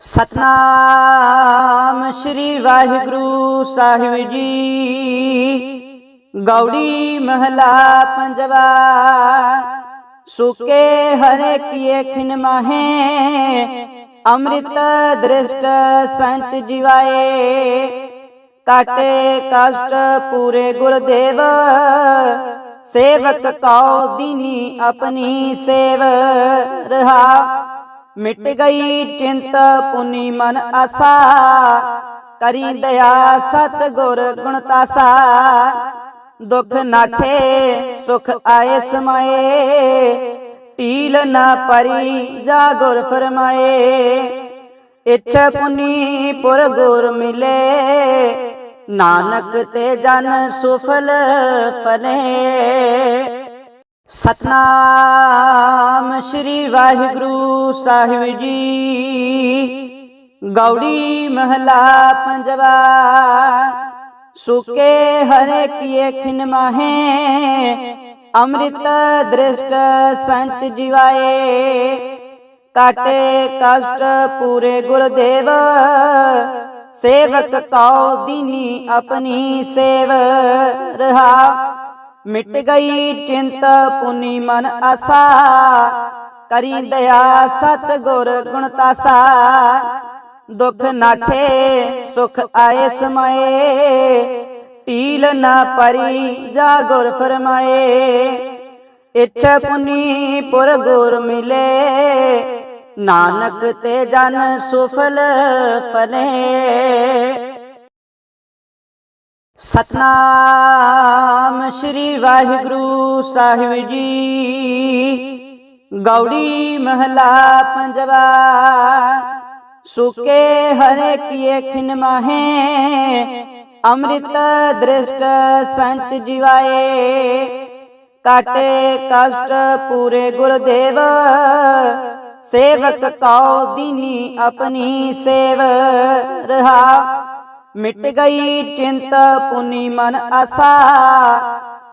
ਸਤਨਾਮ ਸ੍ਰੀ ਵਾਹਿਗੁਰੂ ਸਾਹਿਬ ਜੀ। ਗੌੜੀ ਮਹਲਾ ਪੰਜਵਾ, ਸੁਕੇ ਹਰੇ ਕੀਏ ਖਿਨ ਮਾਹੇ, ਅੰਮ੍ਰਿਤ ਦ੍ਰਿਸ਼ਟ ਸੰਚ ਜਿਵਾਏ। ਕਾਟੇ ਕਸ਼ਟ ਪੂਰੇ ਗੁਰਦੇਵ, ਸੇਵਕ ਕਉ ਦੀਨੀ ਆਪਣੀ ਸੇਵ। ਰਹਾ ਮਿਟ ਗਈ ਚਿੰਤ ਪੁਨੀ ਮਨ ਆਸਾ। ਕਰੀ ਦਇਆ ਸਤ ਗੁਰ ਗੁਣ ਤਾਸਾ। ਦੁਖ ਨਾਠੇ, ਸੁਖ ਆਏ ਸਮਾਏ। ਟੀਲ ਨਾ ਪਰੀ, ਜਾ ਗੁਰ ਫਰਮਾਏ। ਇੱਛਾ ਪੁਨੀ ਪੁਰ ਗੁਰ ਮਿਲੇ। ਨਾਨਕ ਤੇ ਜਨ ਸੁਫਲ ਫਲੇ। ਸਤਨਾਮ ਸ੍ਰੀ ਵਾਹਿਗੁਰੂ ਸਾਹਿਬ ਜੀ। ਗੌੜੀ ਮਹਲਾ ਪੰਜਵਾ, ਸੁਕੇ ਹਰੇ ਕੀਏ ਖਿਨ ਮਾਹੇ, ਅੰਮ੍ਰਿਤ ਦ੍ਰਿਸ਼ਟ ਸੰਚ ਜਿਵਾਏ। ਕਾਟੇ ਕਸ਼ਟ ਪੂਰੇ ਗੁਰਦੇਵ, ਸੇਵਕ ਕਉ ਦੀਨੀ ਆਪਣੀ ਸੇਵ, ਰਹਾ ਮਿਟ ਗਈ ਚਿੰਤ ਪੁਨੀ ਮਨ ਆਸਾ। ਕਰੀ ਦਇਆ ਸਤ ਗੁਰ ਗੁਣ ਤਾਸਾ। ਦੁਖ ਨਾਠੇ ਸੁਖ ਆਏ ਸਮਾਏ। ਟੀਲ ਨਾ ਪਰੀ ਜਾ ਗੁਰ ਫਰਮਾਏ। ਇੱਛਾ ਪੁਨੀ ਪੁਰ ਗੁਰ ਮਿਲੇ। ਨਾਨਕ ਤੇ ਜਨ ਸੁਫਲ ਫਲੇ। ਸਤਨਾਮ ਸ੍ਰੀ ਵਾਹਿਗੁਰੂ ਸਾਹਿਬ ਜੀ। ਗੌੜੀ ਮਹਲਾ ਪੰਜਵਾ, ਸੁਕੇ ਹਰੇ ਕੀਏ ਖਿਨ ਮਾਹੇ, ਅੰਮ੍ਰਿਤ ਦ੍ਰਿਸ਼ਟ ਸੰਚ ਜਿਵਾਏ। ਕਾਟੇ ਕਸ਼ਟ ਪੂਰੇ ਗੁਰਦੇਵ, ਸੇਵਕ ਕਉ ਦੀਨੀ ਆਪਣੀ ਸੇਵ। ਰਹਾ ਮਿਟ ਗਈ ਚਿੰਤ ਪੁਨੀ ਮਨ ਆਸਾ।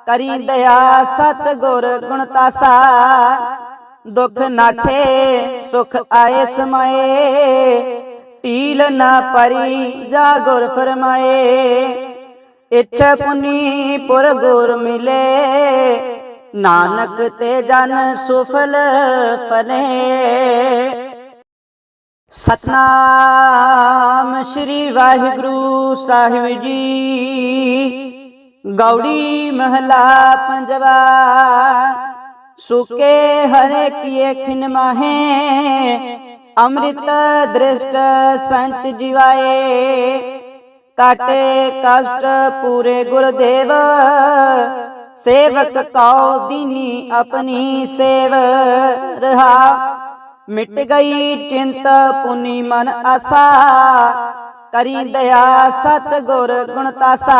ਕਰੀ ਦਇਆ ਸਤ ਗੁਰ ਗੁਣ ਤਾਸਾ। ਦੁਖ ਨਾਠੇ, ਸੁਖ ਆਏ ਸਮਾਏ। ਟੀਲ ਨਾ ਪਰੀ, ਜਾ ਗੁਰ ਫਰਮਾਏ। ਇੱਛਾ ਪੁਨੀ ਪੁਰ ਗੁਰ ਮਿਲੇ। ਨਾਨਕ ਤੇ ਜਨ ਸੁਫਲ ਫਲੇ। ਸਤਨਾਮ ਸ੍ਰੀ ਵਾਹਿਗੁਰੂ ਸਾਹਿਬ ਜੀ। ਗੌੜੀ ਮਹਲਾ ਪੰਜਵਾ, ਸੁਕੇ ਹਰੇ ਕੀਏ ਖਿਨ ਮਾਹੇ, ਅੰਮ੍ਰਿਤ ਦ੍ਰਿਸ਼ਟ ਸੰਚ ਜਿਵਾਏ। ਕਾਟੇ ਕਸ਼ਟ ਪੂਰੇ ਗੁਰਦੇਵ, ਸੇਵਕ ਕਉ ਦੀਨੀ ਆਪਣੀ ਸੇਵ, ਰਹਾ ਮਿਟ ਗਈ ਚਿੰਤ ਪੁਨੀ ਮਨ ਆਸਾ। ਕਰੀ ਦਇਆ ਸਤ ਗੁਰ ਗੁਣ ਤਾਸਾ।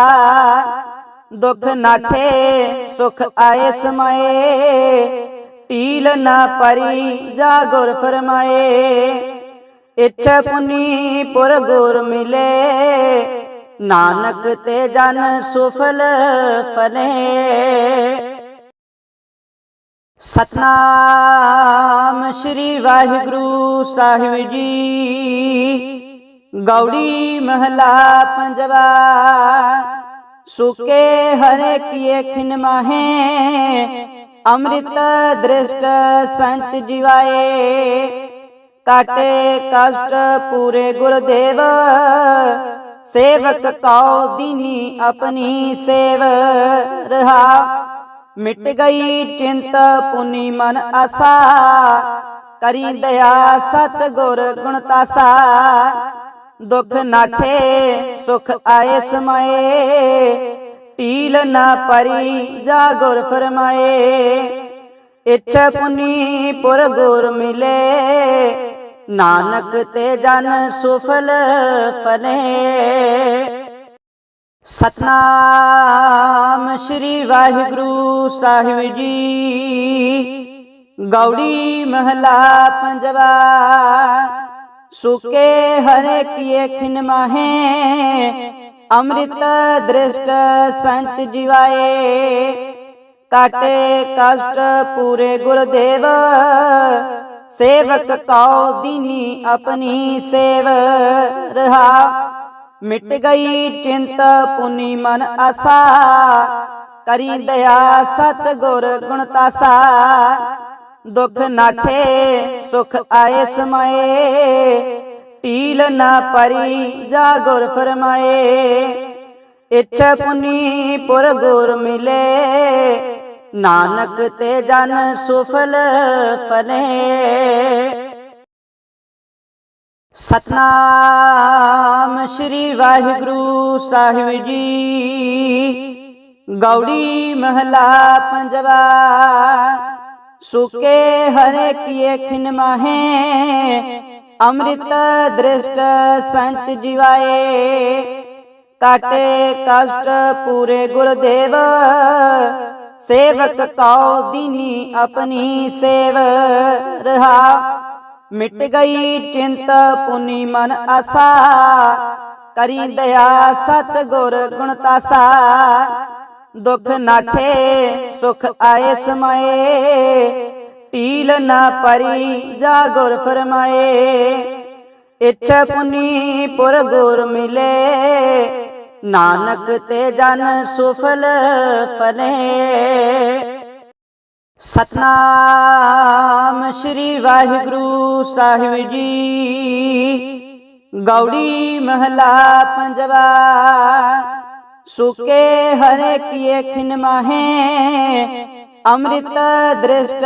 ਦੁਖ ਨਾਠੇ ਸੁਖ ਆਏ ਸਮਾਏ। ਟੀਲ ਨਾ ਪਰੀ ਜਾ ਗੁਰ ਫਰਮਾਏ। ਇੱਛਾ ਪੁਨੀ ਪੁਰ ਗੁਰ ਮਿਲੇ। ਨਾਨਕ ਤੇ ਜਨ ਸੁਫਲ ਫਲੇ। ਸਤਨਾਮ ਸ੍ਰੀ ਵਾਹਿਗੁਰੂ ਸਾਹਿਬ ਜੀ। ਗੌੜੀ ਮਹਲਾ ਪੰਜਵਾ, ਸੁਕੇ ਹਰੇ ਕੀਏ ਖਿਨ ਮਾਹੇ, ਅੰਮ੍ਰਿਤ ਦ੍ਰਿਸ਼ਟ ਸੰਚ ਜਿਵਾਏ। ਕਾਟੇ ਕਸ਼ਟ ਪੂਰੇ ਗੁਰਦੇਵ, ਸੇਵਕ ਕਉ ਦੀਨੀ ਆਪਣੀ ਸੇਵ ਰਹਾ। ਮਿਟ ਗਈ ਚਿੰਤ ਪੁਨੀ ਮਨ ਆਸਾ। ਕਰੀ ਦਇਆ ਸਤ ਗੁਰ ਗੁਣ ਤਾਸਾ। ਦੁਖ ਨਾਠੇ ਸੁਖ ਆਏ ਸਮਾਏ। ਟੀਲ ਨਾ ਪਰੀ ਜਾ ਗੁਰ ਫਰਮਾਏ। ਇੱਛਾ ਪੁਨੀ ਪੁਰ ਗੁਰ ਮਿਲੇ। ਨਾਨਕ ਤੇ ਜਨ ਸੁਫਲ ਫਲੇ ਸਤਨਾਮ ਸ੍ਰੀ ਵਾਹਿਗੁਰੂ ਸਾਹਿਬ ਜੀ। ਗੌੜੀ ਮਹਲਾ ਪੰਜਵਾ, ਸੁਕੇ ਹਰੇ ਕੀਏ ਖਿਨ ਮਾਹੇ, ਅੰਮ੍ਰਿਤ ਦ੍ਰਿਸ਼ਟ ਸੰਚ ਜਿਵਾਏ। ਕਾਟੇ ਕਸ਼ਟ ਪੂਰੇ ਗੁਰਦੇਵ, ਸੇਵਕ ਕਉ ਦੀਨੀ ਆਪਣੀ ਸੇਵ। ਰਹਾ ਮਿਟ ਗਈ ਚਿੰਤ ਪੁਨੀ ਮਨ ਆਸਾ। ਕਰੀ ਦਇਆ ਸਤ ਗੁਰ ਗੁਣ ਤਾਸਾ। ਦੁਖ ਨਾਠੇ, ਸੁਖ ਆਏ ਸਮਾਏ। ਟੀਲ ਨਾ ਪਰੀ, ਜਾ ਗੁਰ ਫਰਮਾਏ। ਇੱਛਾ ਪੁਨੀ ਪੁਰ ਗੁਰ ਮਿਲੇ। ਨਾਨਕ ਤੇ ਜਨ ਸੁਫਲ ਫਲੇ। ਸਤਨਾਮ ਸ੍ਰੀ ਵਾਹਿਗੁਰੂ ਸਾਹਿਬ ਜੀ। ਗੌੜੀ ਮਹਲਾ ਪੰਜਵਾ, ਸੁਕੇ ਹਰੇ ਕੀਏ ਖਿਨ ਮਾਹੇ, ਅੰਮ੍ਰਿਤ ਦ੍ਰਿਸ਼ਟ ਸੰਚ ਜਿਵਾਏ। ਕਾਟੇ ਕਸ਼ਟ ਪੂਰੇ ਗੁਰਦੇਵ, ਸੇਵਕ ਕਉ ਦੀਨੀ ਆਪਣੀ ਸੇਵ, ਰਹਾ ਮਿਟ ਗਈ ਚਿੰਤ ਪੁਨੀ ਮਨ ਆਸਾ। ਕਰੀ ਦਇਆ ਸਤ ਗੁਰ ਗੁਣ ਤਾਸਾ। ਦੁਖ ਨਾਠੇ ਸੁਖ ਆਏ ਸਮਾਏ। ਟੀਲ ਨਾ ਪਰੀ ਜਾ ਗੁਰ ਫਰਮਾਏ। ਇੱਛਾ ਪੁਨੀ ਪੁਰ ਗੁਰ ਮਿਲੇ। ਨਾਨਕ ਤੇ ਜਨ ਸੁਫਲ ਫਲੇ। ਸਤਨਾਮ ਸ੍ਰੀ ਵਾਹਿਗੁਰੂ ਸਾਹਿਬ ਜੀ। ਗੌੜੀ ਮਹਲਾ ਪੰਜਵਾ, ਸੁਕੇ ਹਰੇ ਕੀਏ ਖਿਨ ਮਾਹੇ, ਅੰਮ੍ਰਿਤ ਦ੍ਰਿਸ਼ਟ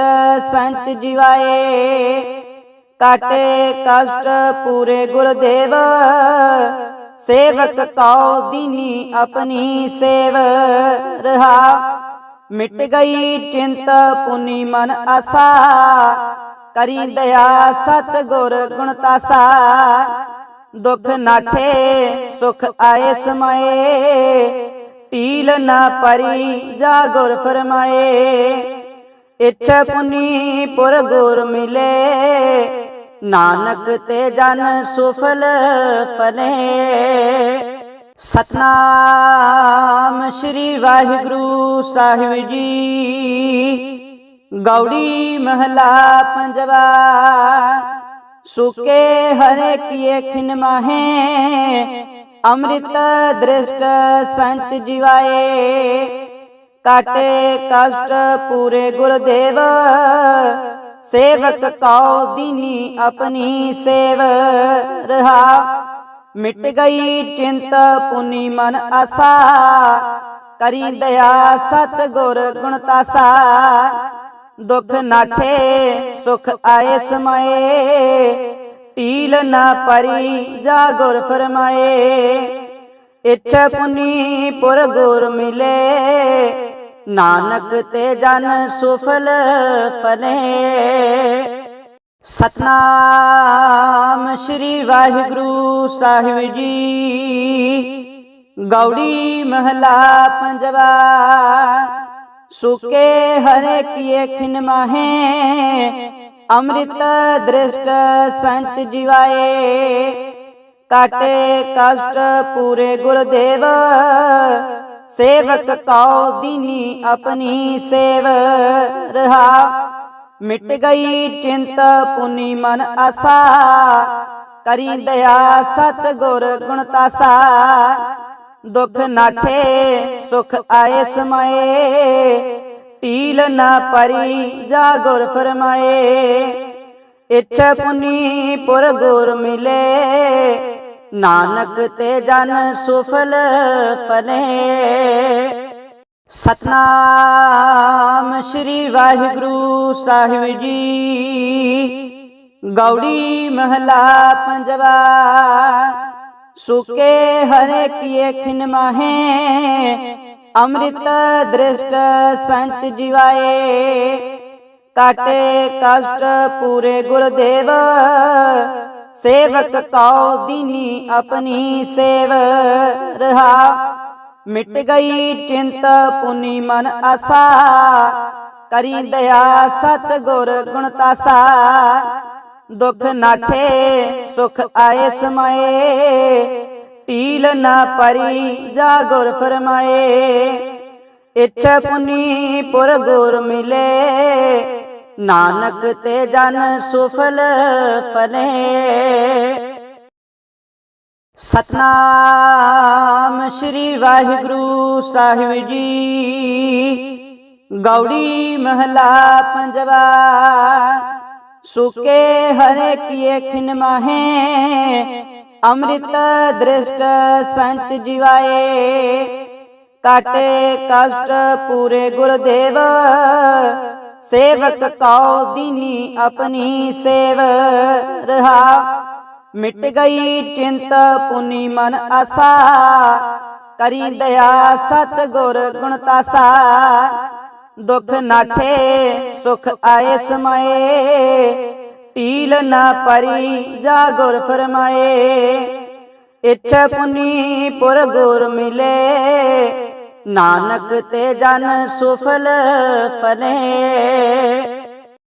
ਸੰਚ ਜਿਵਾਏ। ਕਾਟੇ ਕਸ਼ਟ ਪੂਰੇ ਗੁਰਦੇਵ, ਸੇਵਕ ਕਉ ਦੀਨੀ ਆਪਣੀ ਸੇਵ, ਰਹਾ ਮਿਟ ਗਈ ਚਿੰਤ ਪੁਨੀ ਮਨ ਆਸਾ। ਕਰੀ ਦਇਆ ਸਤ ਗੁਰ ਗੁਣ ਤਾਸਾ। ਦੁਖ ਨਾਠੇ ਸੁਖ ਆਏ ਸਮਾਏ। ਟੀਲ ਨਾ ਪਰੀ ਜਾ ਗੁਰ ਫਰਮਾਏ। ਇੱਛਾ ਪੁਨੀ ਪੁਰ ਗੁਰ ਮਿਲੇ। ਨਾਨਕ ਤੇ ਜਨ ਸੁਫਲ ਫਲੇ। ਸਤਨਾਮ ਸ੍ਰੀ ਵਾਹਿਗੁਰੂ। ਸਾਹਿਬ ਜੀ ਗੌੜੀ ਮਹਲਾ ਪੰਜਵਾ ਸੁਕੇ ਹਰੇ ਕੀਏ ਖਿਨ ਮਾਹੇ ਅੰਮ੍ਰਿਤ ਦ੍ਰਿਸ਼ਟ ਸੰਚ ਜਿਵਾਏ ਕਾਟੇ ਕਸ਼ਟ ਪੂਰੇ ਗੁਰਦੇਵ ਸੇਵਕ ਕਉ ਦੀਨੀ ਆਪਣੀ ਸੇਵ ਰਹਾ ਮਿਟ ਗਈ ਚਿੰਤ ਪੁਨੀ ਮਨ ਆਸਾ ਕਰੀ ਦਇਆ ਸਤ ਗੁਰ ਗੁਣ ਤਾਸਾ। ਦੁਖ ਨਾਠੇ ਸੁਖ ਆਏ ਸਮਾਏ। ਟੀਲ ਨਾ ਪਰੀ ਜਾ ਗੁਰ ਫਰਮਾਏ। ਇੱਛਾ ਪੁਨੀ ਪੁਰ ਗੁਰ ਮਿਲੇ। ਨਾਨਕ ਤੇ ਜਨ ਸੁਫਲ ਫਲੇ। ਸਤਨਾਮ ਸ੍ਰੀ ਵਾਹਿਗੁਰੂ ਸਾਹਿਬ ਜੀ। ਗੌੜੀ ਮਹਲਾ ਪੰਜਵਾ, ਸੁਕੇ ਹਰੇ ਕੀਏ ਖਿਨ ਮਾਹੇ, ਅੰਮ੍ਰਿਤ ਦ੍ਰਿਸ਼ਟ ਸੰਚ ਜਿਵਾਏ। ਕਾਟੇ ਕਸ਼ਟ ਪੂਰੇ ਗੁਰਦੇਵ, ਸੇਵਕ ਕਉ ਦੀਨੀ ਆਪਣੀ ਸੇਵ। ਰਹਾ, ਮਿਟ ਗਈ ਚਿੰਤ ਪੁਨੀ ਮਨ ਆਸਾ, ਕਰੀ ਦਇਆ ਸਤ ਗੁਰ ਗੁਣ ਤਾਸਾ। ਦੁਖ ਨਾਠੇ ਸੁਖ ਆਏ ਸਮਾਏ। ਟੀਲ ਨਾ ਪਰੀ ਜਾ ਗੁਰ ਫਰਮਾਏ। ਇੱਛਾ ਪੁਨੀ ਪੁਰ ਗੁਰ ਮਿਲੇ। ਨਾਨਕ ਤੇ ਜਨ ਸੁਫਲ ਫਲੇ। ਸਤਨਾਮ ਸ੍ਰੀ ਵਾਹਿਗੁਰੂ ਸਾਹਿਬ ਜੀ। ਗੌੜੀ ਮਹਲਾ ਪੰਜਵਾ। ਸੁਕੇ ਹਰੇ ਕੀਏ ਖਿਨ ਮਾਹੇ, ਅੰਮ੍ਰਿਤ ਦ੍ਰਿਸ਼ਟ ਸੰਚ ਜਿਵਾਏ। ਕਾਟੇ ਕਸ਼ਟ ਪੂਰੇ ਗੁਰਦੇਵ, ਸੇਵਕ ਕਉ ਦੀਨੀ ਆਪਣੀ ਸੇਵ। ਰਹਾ, ਮਿਟ ਗਈ ਚਿੰਤ ਪੁਨੀ ਮਨ ਆਸਾ, ਕਰੀ ਦਇਆ ਸਤ ਗੁਰ ਗੁਣ ਤਾਸਾ। ਦੁਖ ਨਾਠੇ ਸੁਖ ਆਏ ਸਮਾਏ। ਟੀਲ ਨਾ ਪਰੀ ਜਾ ਗੁਰ ਫਰਮਾਏ। ਇੱਛਾ ਪੁਨੀ ਪੁਰ ਗੁਰ ਮਿਲੇ। ਨਾਨਕ ਤੇ ਜਨ ਸੁਫਲ ਫਲੇ। ਸਤਨਾਮ ਸ੍ਰੀ ਵਾਹਿਗੁਰੂ ਸਾਹਿਬ ਜੀ। ਗੌੜੀ ਮਹਲਾ ਪੰਜਵਾ। ਸੁਕੇ ਹਰੇ ਕੀਏ ਖਿਨ ਮਾਹੇ ਅੰਮ੍ਰਿਤ ਦ੍ਰਿਸ਼ਟ ਸੰਚ ਜਿਵਾਏ। ਕਾਟੇ ਕਸ਼ਟ ਪੂਰੇ ਗੁਰਦੇਵ, ਸੇਵਕ ਕਉ ਦੀਨੀ ਆਪਣੀ ਸੇਵ। ਰਹਾ ਮਿਟ ਗਈ ਚਿੰਤ ਪੁਨੀ ਮਨ ਆਸਾ, ਕਰੀ ਦਇਆ ਸਤ ਗੁਰ ਗੁਣ ਤਾਸਾ। ਦੁਖ ਨਾਠੇ ਸੁਖ ਆਏ ਸਮਾਏ। ਟੀਲ ਨਾ ਪਰੀ ਜਾ ਗੁਰ ਫਰਮਾਏ। ਇੱਛਾ ਪੁਨੀ ਪੁਰ ਗੁਰ ਮਿਲੇ। ਨਾਨਕ ਤੇ ਜਨ ਸੁਫਲ ਫਲੇ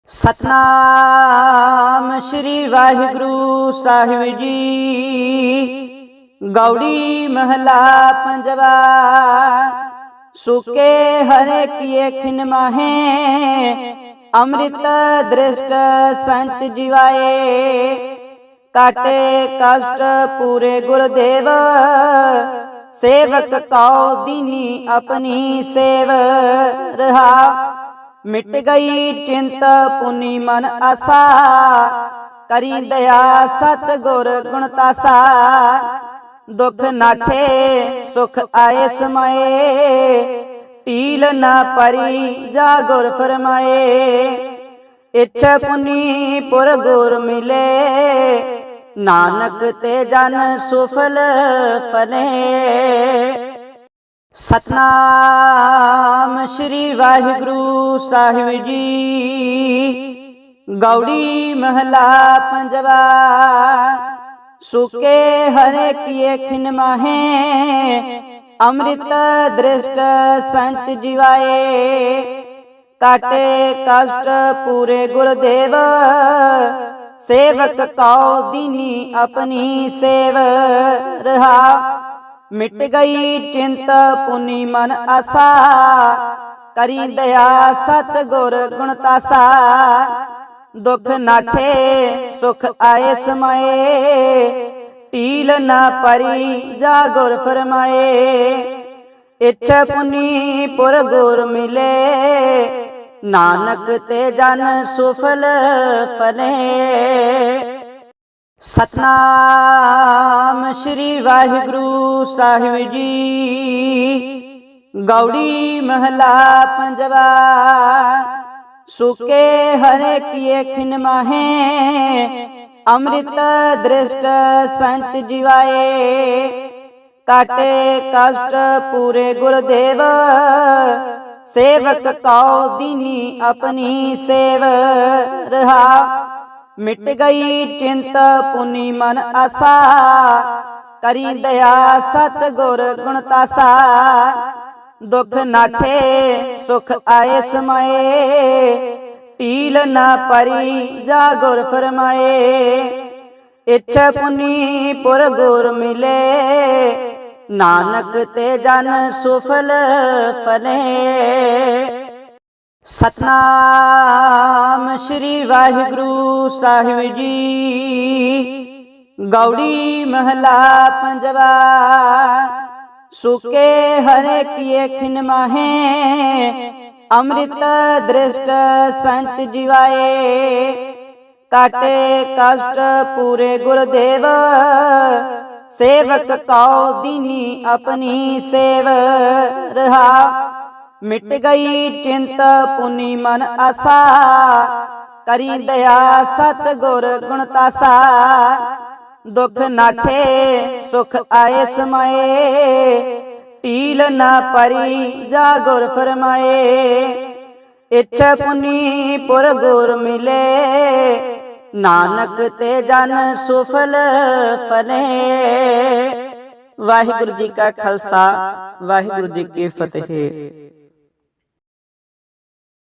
ਸਤਨਾਮ ਸ੍ਰੀ ਵਾਹਿਗੁਰੂ ਸਾਹਿਬ ਜੀ। ਗੌੜੀ ਮਹਲਾ ਪੰਜਵਾ। ਸੁਕੇ ਹਰੇ ਕੀਏ ਖਿਨ ਮਾਹੇ, ਅੰਮ੍ਰਿਤ ਦ੍ਰਿਸ਼ਟ ਸੰਚ ਜਿਵਾਏ। ਕਾਟੇ ਕਸ਼ਟ ਪੂਰੇ ਗੁਰਦੇਵ, ਸੇਵਕ ਕਉ ਦੀਨੀ ਆਪਣੀ ਸੇਵ। ਰਹਾ, ਮਿਟ ਗਈ ਚਿੰਤ ਪੁਨੀ ਮਨ ਆਸਾ, ਕਰੀ ਦਇਆ ਸਤ ਗੁਰ ਗੁਣ ਤਾਸਾ। ਦੁਖ ਨਾਠੇ ਸੁਖ ਆਏ ਸਮਾਏ। ਟੀਲ ਨਾ ਪਰੀ ਜਾ ਗੁਰ ਫਰਮਾਏ। ਇੱਛਾ ਪੁਨੀ ਪੁਰ ਗੁਰ ਮਿਲੇ। ਨਾਨਕ ਤੇ ਜਨ ਸੁਫਲ ਫਲੇ ਸਤਨਾਮ ਸ੍ਰੀ ਵਾਹਿਗੁਰੂ ਸਾਹਿਬ ਜੀ। ਗੌੜੀ ਮਹਲਾ ਪੰਜਵਾ। ਸੁਕੇ ਹਰੇ ਕੀਏ ਖਿਨ ਮਾਹੇ, ਅੰਮ੍ਰਿਤ ਦ੍ਰਿਸ਼ਟ ਸੰਚ ਜਿਵਾਏ। ਕਾਟੇ ਕਸ਼ਟ ਪੂਰੇ ਗੁਰਦੇਵ, ਸੇਵਕ ਕਉ ਦੀਨੀ ਆਪਣੀ ਸੇਵ। ਰਹਾ, ਮਿਟ ਗਈ ਚਿੰਤ ਪੁਨੀ ਮਨ ਆਸਾ, ਕਰੀ ਦਇਆ ਸਤ ਗੁਰ ਗੁਣ ਤਾਸਾ। ਦੁਖ ਨਾਠੇ ਸੁਖ ਆਏ ਸਮਾਏ। ਟੀਲ ਨਾ ਪਰੀ ਜਾ ਗੁਰ ਫਰਮਾਏ। ਇੱਛਾ ਪੁਨੀ ਪੁਰ ਗੁਰ ਮਿਲੇ। ਨਾਨਕ ਤੇ ਜਨ ਸੁਫਲ ਫਲੇ। ਸਤਨਾਮ ਸ੍ਰੀ ਵਾਹਿਗੁਰੂ ਸਾਹਿਬ ਜੀ। ਗੌੜੀ ਮਹਲਾ ਪੰਜਵਾ। ਸੁਕੇ ਹਰੇ ਕੀਏ ਖਿਨ ਮਾਹੇ, ਅੰਮ੍ਰਿਤ ਦ੍ਰਿਸ਼ਟ ਸੰਚ ਜਿਵਾਏ। ਕਾਟੇ ਕਸ਼ਟ ਪੂਰੇ ਗੁਰਦੇਵ, ਸੇਵਕ ਕਉ ਦੀਨੀ ਆਪਣੀ ਸੇਵ। ਰਹਾ ਮਿਟ ਗਈ ਚਿੰਤ ਪੁਨੀ ਮਨ ਆਸਾ, ਕਰੀ ਦਇਆ ਸਤ ਗੁਰ ਗੁਣ ਤਾਸਾ। ਦੁਖ ਨਾਠੇ ਸੁਖ ਆਏ ਸਮਾਏ। ਟੀਲ ਨਾ ਪਰੀ ਜਾ ਗੁਰ ਫਰਮਾਏ। ਇੱਛਾ ਪੁਨੀ ਪੁਰ ਗੁਰ ਮਿਲੇ। ਨਾਨਕ ਤੇ ਜਨ ਸੁਫਲ ਫਲੇ ਸਤਨਾਮ ਸ੍ਰੀ ਵਾਹਿਗੁਰੂ ਸਾਹਿਬ ਜੀ। ਗੌੜੀ ਮਹਲਾ ਪੰਜਵਾ। ਸੁਕੇ ਹਰੇ ਕੀਏ ਖਿਨ ਮਾਹੇ, ਅੰਮ੍ਰਿਤ ਦ੍ਰਿਸ਼ਟ ਸੰਚ ਜਿਵਾਏ। ਕਾਟੇ ਕਸ਼ਟ ਪੂਰੇ ਗੁਰਦੇਵ, ਸੇਵਕ ਕਉ ਦੀਨੀ ਆਪਣੀ ਸੇਵ। ਰਹਾ, ਮਿਟ ਗਈ ਚਿੰਤ ਪੁਨੀ ਮਨ ਆਸਾ, ਕਰੀ ਦਇਆ ਸਤ ਗੁਰ ਗੁਣ ਤਾਸਾ। ਦੁਖ ਨਾਠੇ ਸੁਖ ਆਏ ਸਮਾਏ। ਟੀਲ ਨਾ ਪਰੀ ਜਾ ਗੁਰ ਫਰਮਾਏ। ਇੱਛਾ ਪੁਨੀ ਪੁਰ ਗੁਰ ਮਿਲੇ। ਨਾਨਕ ਤੇ ਜਨ ਸੁਫਲ ਫਲੇ। ਵਾਹਿਗੁਰੂ ਜੀ ਕਾ ਖਾਲਸਾ ਵਾਹਿਗੁਰੂ ਜੀ ਕੀ ਫਤਿਹ।